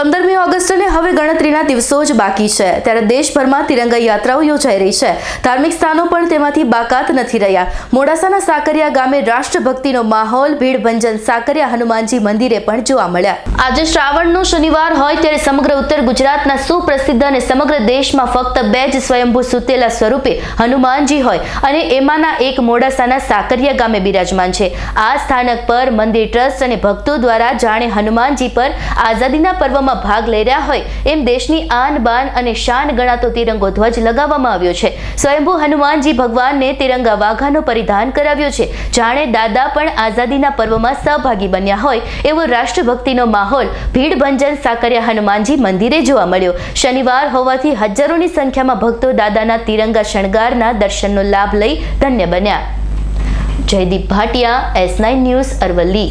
પંદરમી ઓગસ્ટને હવે ગણતરીના દિવસો જ બાકી છે. ત્યારે દેશભરમાં તિરંગા યાત્રાઓ યોજાઈ રહી છે. ધાર્મિક સ્થાનો પણ તેમાંથી બાકાત નથી રહ્યા. મોડાસાના સાકરિયા ગામે રાષ્ટ્રભક્તિનો માહોલ, ભીડભંજન, સાકરિયા હનુમાનજી મંદિરે પણ જોવા મળ્યા. આજે શ્રાવણનો શનિવાર હોય ત્યારે સમગ્ર ઉત્તર ગુજરાતના સુપ્રસિદ્ધ અને સમગ્ર દેશમાં ફક્ત બે જ સ્વયંભૂ સુતેલા સ્વરૂપે હનુમાનજી હોય અને એમાંના એક મોડાસાના સાકરિયા ગામે બિરાજમાન છે. આ સ્થાનક પર મંદિર ટ્રસ્ટ અને ભક્તો દ્વારા જાણે હનુમાનજી પર આઝાદીના પર્વમાં ભાગ લઈ રહ્યા હોય એમ દેશની આન બાન અને શાન ગણાતો તિરંગો ધ્વજ લગાવવામાં આવ્યો છે. સ્વયંભૂ હનુમાનજી ભગવાનને તિરંગા વાઘાનો પરિધાન કરાવ્યો છે. જાણે દાદા પણ આઝાદીના પર્વમાં સહભાગી બન્યા હોય એવો રાષ્ટ્રભક્તિનો માહોલ ભીડ ભંજન સાકરિયા હનુમાનજી મંદિરે જોવા મળ્યો. શનિવાર હોવાથી હજારોની સંખ્યામાં ભક્તો દાદાના તિરંગા શણગારના દર્શનનો લાભ લઈ ધન્ય બન્યા. Jaydeep Bhatia, S nine news Aravalli.